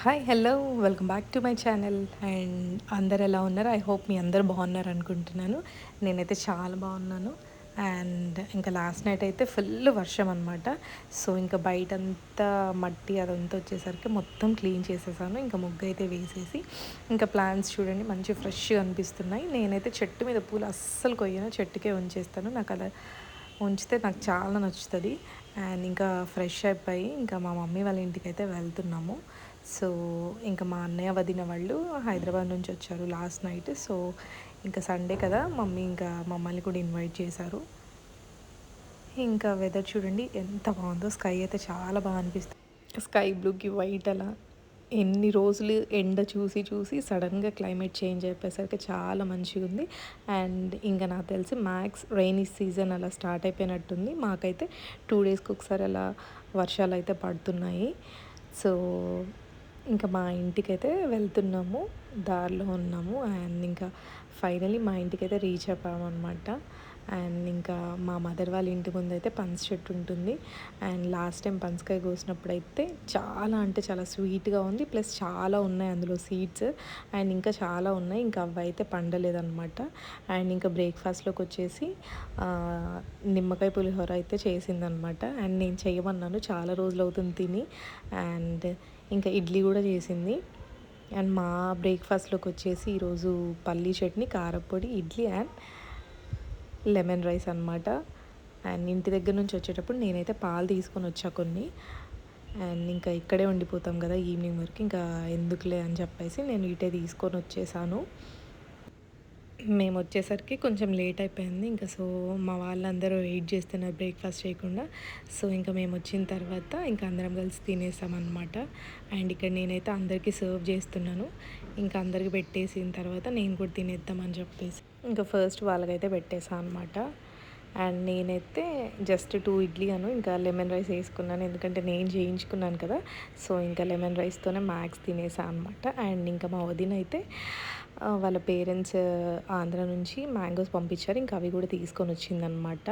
Hi hello welcome back to my channel and అందరు ఎలా ఉన్నారు? ఐ హోప్ మీ అందరు బాగున్నారు అనుకుంటున్నాను. నేనైతే చాలా బాగున్నాను. అండ్ ఇంకా లాస్ట్ నైట్ అయితే ఫుల్ వర్షం అనమాట సో ఇంకా బయట అంతా మట్టి అదంతా వచ్చేసరికి మొత్తం క్లీన్ చేసేసాను. ఇంకా ముగ్గు అయితే వేసేసి ఇంకా ప్లాంట్స్ చూడండి మంచి ఫ్రెష్గా అనిపిస్తున్నాయి. నేనైతే చెట్టు మీద పూలు అస్సలు కొయ్యను. చెట్టుకే ఉంచేస్తాను. నాకు అలా ఉంచితే నాకు చాలా నచ్చుతుంది. అండ్ ఇంకా ఫ్రెష్ అయిపోయి ఇంకా మా మమ్మీ వాళ్ళ ఇంటికి అయితే వెళ్తున్నాము. సో ఇంకా మా అన్నయ్య వదిన వాళ్ళు హైదరాబాద్ నుంచి వచ్చారు లాస్ట్ నైట్. సో ఇంకా సండే కదా మమ్మీ ఇంకా మమ్మల్ని కూడా ఇన్వైట్ చేశారు. ఇంకా వెదర్ చూడండి ఎంత బాగుందో స్కై అయితే చాలా బాగా అనిపిస్తుంది. స్కై బ్లూకి వైట్ అలా ఎన్ని రోజులు ఎండ చూసి చూసి సడన్గా క్లైమేట్ చేంజ్ అయిపోయేసరికి చాలా మంచిగా ఉంది. అండ్ ఇంకా నాకు తెలిసి మ్యాక్స్ రైనీ సీజన్ అలా స్టార్ట్ అయిపోయినట్టుంది. మాకైతే టూ డేస్కి ఒకసారి అలా వర్షాలు అయితే పడుతున్నాయి. సో ఇంకా మా ఇంటికైతే వెళ్తున్నాము దారిలో ఉన్నాము అండ్ ఇంకా ఫైనలీ మా ఇంటికైతే రీచ్ అయ్యామన్నమాట అండ్ ఇంకా మా మదర్ వాళ్ళ ఇంటి ముందు అయితే పనస చెట్టు ఉంటుంది. అండ్ లాస్ట్ టైం పనసకాయ కోసినప్పుడు అయితే చాలా అంటే చాలా స్వీట్గా ఉంది ప్లస్ చాలా ఉన్నాయి అందులో సీడ్స్. అండ్ ఇంకా చాలా ఉన్నాయి ఇంకా అవి అయితే పండలేదన్నమాట. అండ్ ఇంకా బ్రేక్ఫాస్ట్లోకి వచ్చేసి నిమ్మకాయ పులిహోర అయితే చేసిందనమాట అండ్ నేను చేయమన్నాను చాలా రోజులు అవుతుంది తిని. అండ్ ఇంకా ఇడ్లీ కూడా చేసింది. అండ్ మా బ్రేక్ఫాస్ట్లోకి వచ్చేసి ఈరోజు పల్లీ చట్నీ కారపొడి ఇడ్లీ అండ్ లెమన్ రైస్ అనమాట అండ్ ఇంటి దగ్గర నుంచి వచ్చేటప్పుడు నేనైతే పాలు తీసుకొని వచ్చా కొన్ని. అండ్ ఇంకా ఇక్కడే ఉండిపోతాం కదా ఈవినింగ్ వరకు ఇంకా ఎందుకులే అని చెప్పేసి నేను ఇటే తీసుకొని వచ్చేసాను. మేము వచ్చేసరికి కొంచెం లేట్ అయిపోయింది ఇంకా సో మా వాళ్ళందరూ వెయిట్ చేస్తున్నారు బ్రేక్ఫాస్ట్ చేయకుండా. సో ఇంకా మేము వచ్చిన తర్వాత ఇంకా అందరం కలిసి తినేసామన్నమాట. అండ్ ఇక్కడ నేనైతే అందరికీ సర్వ్ చేస్తున్నాను. ఇంకా అందరికి పెట్టేసిన తర్వాత నేను కూడా తినేద్దామని చెప్పేసి. ఇంకా ఫస్ట్ వాళ్ళకైతే పెట్టేసాను అనమాట అండ్ నేనైతే జస్ట్ టూ ఇడ్లీ అను ఇంకా లెమన్ రైస్ వేసుకున్నాను. ఎందుకంటే నేను చేయించుకున్నాను కదా. సో ఇంకా లెమన్ రైస్తోనే మ్యాక్స్ తినేసాను అనమాట అండ్ ఇంకా మా వదిన అయితే వాళ్ళ పేరెంట్స్ ఆంధ్ర నుంచి మ్యాంగోస్ పంపించారు. ఇంకా అవి కూడా తీసుకొని వచ్చిందనమాట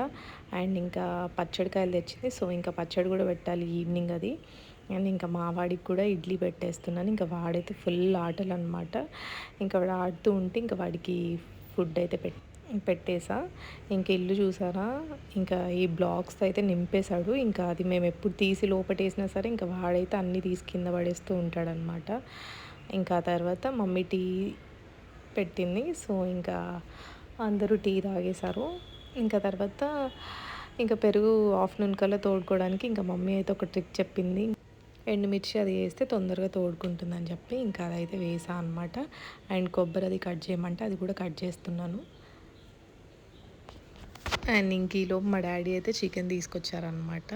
అండ్ ఇంకా పచ్చడికాయలు తెచ్చింది. సో ఇంకా పచ్చడి కూడా పెట్టాలి ఈవినింగ్ అది. అండ్ ఇంకా మా వాడికి కూడా ఇడ్లీ పెట్టేస్తున్నాను. ఇంకా వాడైతే ఫుల్ ఆటలు అనమాట ఇంకా వాడు ఆడుతూ ఉంటే ఇంకా వాడికి ఫుడ్ అయితే పెట్టి పెట్టేసా. ఇంక ఇల్లు చూసారా ఇంకా ఈ బ్లాక్స్ అయితే నింపేశాడు. ఇంకా అది మేము ఎప్పుడు తీసి లోపటేసినా సరే ఇంకా వాడైతే అన్నీ తీసి కింద పడేస్తూ ఉంటాడనమాట ఇంకా తర్వాత మమ్మీ టీ పెట్టింది. సో ఇంకా అందరూ టీ తాగేశారు. ఇంకా తర్వాత ఇంకా పెరుగు ఆఫ్టర్నూన్ కల్లా తోడుకోవడానికి ఇంకా మమ్మీ అయితే ఒక ట్రిక్ చెప్పింది. ఎండుమిర్చి అది వేస్తే తొందరగా తోడుకుంటుందని చెప్పి ఇంకా అదైతే వేసా అనమాట అండ్ కొబ్బరి అది కట్ చేయమంటే అది కూడా కట్ చేస్తున్నాను. అండ్ ఇంక ఈలోపు మా డాడీ అయితే చికెన్ తీసుకొచ్చారనమాట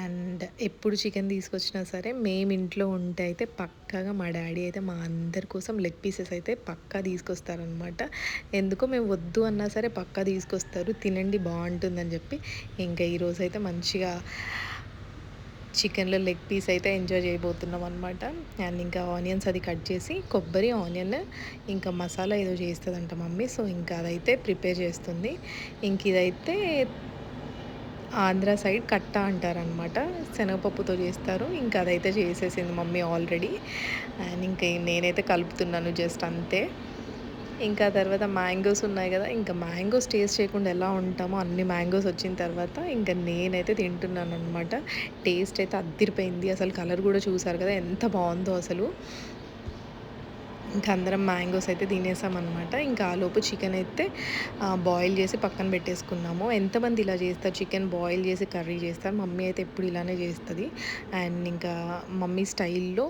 అండ్ ఎప్పుడు చికెన్ తీసుకొచ్చినా సరే మేము ఇంట్లో ఉంటే అయితే పక్కాగా మా డాడీ అయితే మా అందరి కోసం లెగ్ పీసెస్ అయితే పక్కా తీసుకొస్తారనమాట ఎందుకో మేము వద్దు అన్నా సరే పక్కా తీసుకొస్తారు తినండి బాగుంటుందని చెప్పి. ఇంకా ఈరోజు అయితే మంచిగా చికెన్లో లెగ్ పీస్ అయితే ఎంజాయ్ చేయబోతున్నాం అనమాట అండ్ ఇంకా ఆనియన్స్ అది కట్ చేసి కొబ్బరి ఆనియన్ ఇంకా మసాలా ఏదో చేస్తుందంట మమ్మీ. సో ఇంకా అదైతే ప్రిపేర్ చేస్తుంది. ఇంక ఇదైతే ఆంధ్ర సైడ్ కట్ట అంటారనమాట శనగపప్పుతో చేస్తారు. ఇంకా అదైతే చేసేసింది మమ్మీ ఆల్రెడీ. అండ్ ఇంకా నేనైతే కలుపుతున్నాను జస్ట్ అంతే. ఇంకా తర్వాత మ్యాంగోస్ ఉన్నాయి కదా ఇంకా మ్యాంగోస్ టేస్ట్ చేయకుండా ఎలా ఉంటామో అన్ని మ్యాంగోస్ వచ్చిన తర్వాత ఇంకా నేనైతే తింటున్నాను అనమాట టేస్ట్ అయితే అద్దిరిపోయింది. అసలు కలర్ కూడా చూసారు కదా ఎంత బాగుందో అసలు. ఇంకా అందరం మ్యాంగోస్ అయితే తినేసామన్నమాట. ఇంకా ఆలోపు చికెన్ అయితే బాయిల్ చేసి పక్కన పెట్టేసుకున్నాము. ఎంతమంది ఇలా చేస్తారు? చికెన్ బాయిల్ చేసి కర్రీ చేస్తారు? మమ్మీ అయితే ఎప్పుడు ఇలానే చేస్తుంది. అండ్ ఇంకా మమ్మీ స్టైల్లో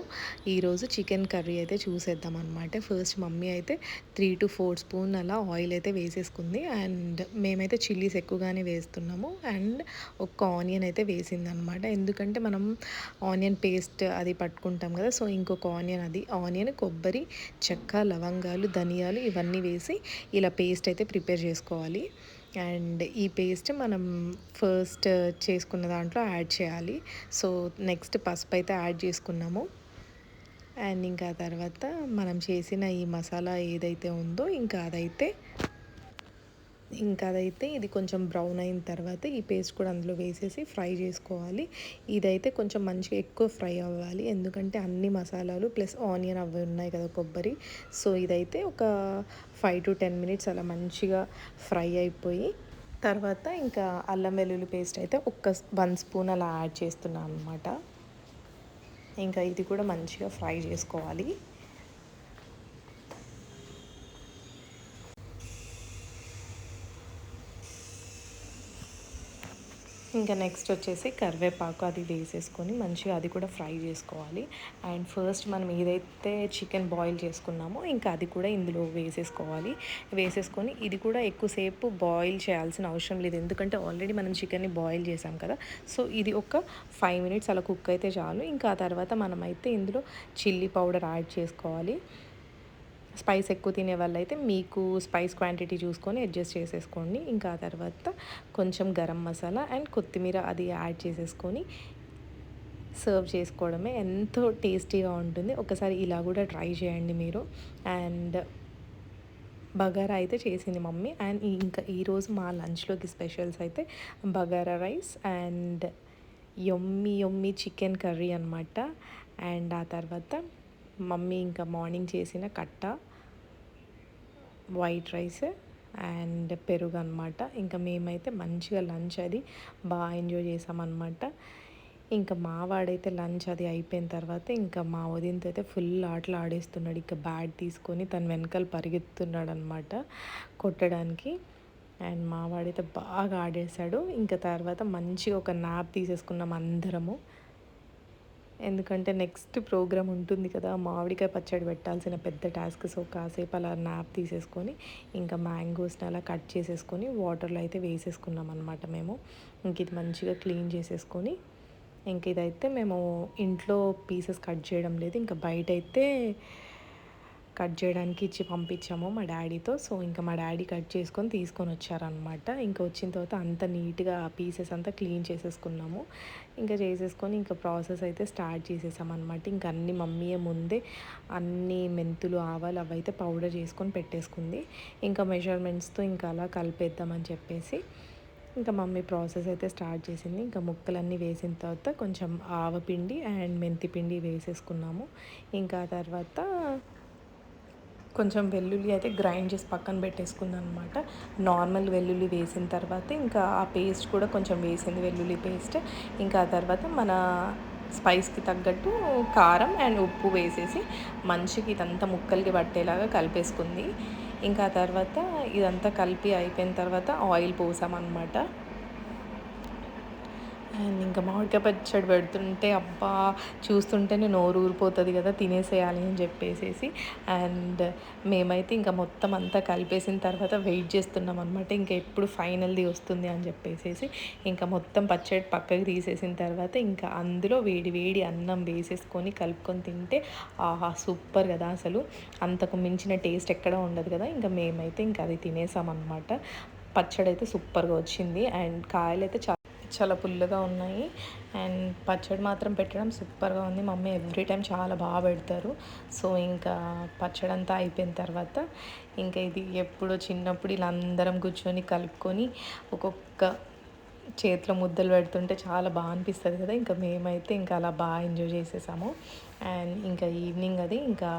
ఈరోజు చికెన్ కర్రీ అయితే చూసేద్దాం అనమాట ఫస్ట్ మమ్మీ అయితే త్రీ టు ఫోర్ స్పూన్ అలా ఆయిల్ అయితే వేసేసుకుంది. అండ్ మేమైతే చిల్లీస్ ఎక్కువగానే వేస్తున్నాము. అండ్ ఒక ఆనియన్ అయితే వేసింది అనమాట ఎందుకంటే మనం ఆనియన్ పేస్ట్ అది పట్టుకుంటాం కదా సో ఇంకొక ఆనియన్ అది ఆనియన్ కొబ్బరి చెక్క లవంగాలు ధనియాలు ఇవన్నీ వేసి ఇలా పేస్ట్ అయితే ప్రిపేర్ చేసుకోవాలి. అండ్ ఈ పేస్ట్ మనం ఫస్ట్ చేసుకున్న దాంట్లో యాడ్ చేయాలి. సో నెక్స్ట్ పసుపు అయితే యాడ్ చేసుకున్నాము. అండ్ ఇంకా తర్వాత మనం చేసిన ఈ మసాలా ఏదైతే ఉందో ఇంకా అదైతే ఇంకా అదైతే ఇది కొంచెం బ్రౌన్ అయిన తర్వాత ఈ పేస్ట్ కూడా అందులో వేసేసి ఫ్రై చేసుకోవాలి. ఇదైతే కొంచెం మంచిగా ఎక్కువ ఫ్రై అవ్వాలి. ఎందుకంటే అన్ని మసాలాలు ప్లస్ ఆనియన్ అవి ఉన్నాయి కదా కొబ్బరి. సో ఇదైతే ఒక ఫైవ్ టు టెన్ మినిట్స్ అలా మంచిగా ఫ్రై అయిపోయి తర్వాత ఇంకా అల్లం వెల్లుల్లి పేస్ట్ అయితే ఒక్క వన్ స్పూన్ అలా యాడ్ చేస్తున్నాను అనమాట ఇంకా ఇది కూడా మంచిగా ఫ్రై చేసుకోవాలి. ఇంకా నెక్స్ట్ వచ్చేసి కరివేపాకు అది వేసేసుకొని మంచిగా అది కూడా ఫ్రై చేసుకోవాలి. అండ్ ఫస్ట్ మనం ఏదైతే చికెన్ బాయిల్ చేసుకున్నామో ఇంకా అది కూడా ఇందులో వేసేసుకోవాలి. వేసేసుకొని ఇది కూడా ఎక్కువసేపు బాయిల్ చేయాల్సిన అవసరం లేదు. ఎందుకంటే ఆల్రెడీ మనం చికెన్ని బాయిల్ చేసాం కదా. సో ఇది ఒక ఫైవ్ మినిట్స్ అలా కుక్ అయితే చాలు. ఇంకా ఆ తర్వాత మనమైతే ఇందులో చిల్లీ పౌడర్ యాడ్ చేసుకోవాలి. స్పైస్ ఎక్కువ తినే వాళ్ళైతే మీకు స్పైస్ క్వాంటిటీ చూసుకొని అడ్జస్ట్ చేసేసుకోండి. ఇంకా ఆ తర్వాత కొంచెం గరం మసాలా అండ్ కొత్తిమీర అది యాడ్ చేసేసుకొని సర్వ్ చేసుకోవడమే ఎంతో టేస్టీగా ఉంటుంది. ఒకసారి ఇలా కూడా ట్రై చేయండి మీరు. అండ్ బగారా అయితే చేసింది మమ్మీ. అండ్ ఇంకా ఈరోజు మా లంచ్లోకి స్పెషల్స్ అయితే bagara rice and yummy yummy chicken curry అనమాట అండ్ ఆ తర్వాత మమ్మీ ఇంకా మార్నింగ్ చేసిన కట్ట వైట్ రైస్ అండ్ పెరుగు అనమాట ఇంకా మేమైతే మంచిగా లంచ్ అది బాగా ఎంజాయ్ చేసామన్నమాట ఇంకా మా వాడైతే లంచ్ అది అయిపోయిన తర్వాత ఇంకా మా వదినతో అయితే ఫుల్ ఆటలు ఆడేస్తున్నాడు. ఇంకా బ్యాట్ తీసుకొని తన వెనకాల పరిగెత్తున్నాడు అనమాట కొట్టడానికి. అండ్ మా వాడైతే బాగా ఆడేశాడు. ఇంకా తర్వాత మంచిగా ఒక నాప్ తీసేసుకున్నాం అందరము. ఎందుకంటే నెక్స్ట్ ప్రోగ్రామ్ ఉంటుంది కదా మామిడికాయ పచ్చడి పెట్టాల్సిన పెద్ద టాస్క్ సో కాసేపు అలా నాప్ తీసేసుకొని ఇంకా మ్యాంగోస్ని అలా కట్ చేసేసుకొని వాటర్లో అయితే వేసేసుకున్నాం అనమాట మేము. ఇంక ఇది మంచిగా క్లీన్ చేసేసుకొని ఇంక ఇదైతే మేము ఇంట్లో పీసెస్ కట్ చేయడం లేదు. ఇంకా బయట అయితే కట్ చేయడానికి ఇచ్చి పంపించాము మా డాడీతో. సో ఇంకా మా డాడీ కట్ చేసుకొని తీసుకొని వచ్చారనమాట ఇంకా వచ్చిన తర్వాత అంత నీట్గా పీసెస్ అంతా క్లీన్ చేసేసుకున్నాము. ఇంకా చేసేసుకొని ఇంకా ప్రాసెస్ అయితే స్టార్ట్ చేసేసామన్నమాట. ఇంకా అన్ని మమ్మీయే ముందే అన్ని మెంతులు ఆవాలు అవైతే పౌడర్ చేసుకొని పెట్టేసుకుంది. ఇంకా మెజర్మెంట్స్తో ఇంకా అలా కలిపేద్దామని చెప్పేసి ఇంకా మమ్మీ ప్రాసెస్ అయితే స్టార్ట్ చేసింది. ఇంకా ముక్కలన్నీ వేసిన తర్వాత కొంచెం ఆవపిండి అండ్ మెంతి పిండి వేసేసుకున్నాము. ఇంకా తర్వాత కొంచెం వెల్లుల్లి అయితే గ్రైండ్ చేసి పక్కన పెట్టేసుకుంది అనమాట నార్మల్ వెల్లుల్లి వేసిన తర్వాత ఇంకా ఆ పేస్ట్ కూడా కొంచెం వేసింది వెల్లుల్లి పేస్ట్ ఇంకా ఆ తర్వాత మన స్పైస్కి తగ్గట్టు కారం అండ్ ఉప్పు వేసేసి మంచికి ఇదంతా ముక్కలకి పట్టేలాగా కలిపేసుకుంది. ఇంకా తర్వాత ఇదంతా కలిపి అయిపోయిన తర్వాత ఆయిల్ పోసామన్నమాట. అండ్ ఇంకా మామిడికాయ పచ్చడి పెడుతుంటే అబ్బా చూస్తుంటేనే నోరు ఊరిపోతుంది కదా తినేసేయాలి అని చెప్పేసేసి. అండ్ మేమైతే ఇంకా మొత్తం అంతా కలిపేసిన తర్వాత వెయిట్ చేస్తున్నాం అనమాట ఇంకా ఎప్పుడు ఫైనల్ది వస్తుంది అని చెప్పేసేసి. ఇంకా మొత్తం పచ్చడి పక్కకి తీసేసిన తర్వాత ఇంకా అందులో వేడి వేడి అన్నం వేసేసుకొని కలుపుకొని తింటే ఆహా సూపర్ కదా అసలు. అంతకు మించిన టేస్ట్ ఎక్కడ ఉండదు కదా. ఇంకా మేమైతే ఇంకా అది తినేసామన్నమాట. పచ్చడి అయితే సూపర్గా వచ్చింది. అండ్ కాయలు అయితే చాలా చాలా పుల్లగా ఉన్నాయి. అండ్ పచ్చడి మాత్రం పెట్టడం సూపర్గా ఉంది. మమ్మీ ఎవ్రీ టైం చాలా బాగా పెడతారు. సో ఇంకా పచ్చడి అంతా అయిపోయిన తర్వాత ఇంకా ఇది ఎప్పుడో చిన్నప్పుడు ఇలా అందరం కూర్చొని కలుపుకొని ఒక్కొక్క చేతిలో ముద్దలు పెడుతుంటే చాలా బాగా అనిపిస్తుంది కదా. ఇంకా మేమైతే ఇంకా అలా బాగా ఎంజాయ్ చేసేసాము. అండ్ ఇంకా ఈవినింగ్ అది ఇంకా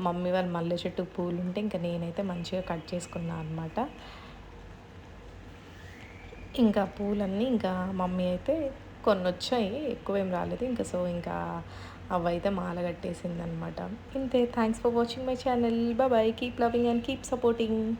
మమ్మీ వాళ్ళు మల్లె చెట్టు పూలు ఉంటే ఇంకా నేనైతే మంచిగా కట్ చేసుకున్నాను అనమాట ఇంకా పూలన్నీ ఇంకా మమ్మీ అయితే కొన్ని వచ్చాయి ఎక్కువ ఏం రాలేదు. ఇంకా సో ఇంకా అవైతే మాల కట్టేసింది అనమాట ఇంతే. Thanks for watching my channel bye keep loving and keep supporting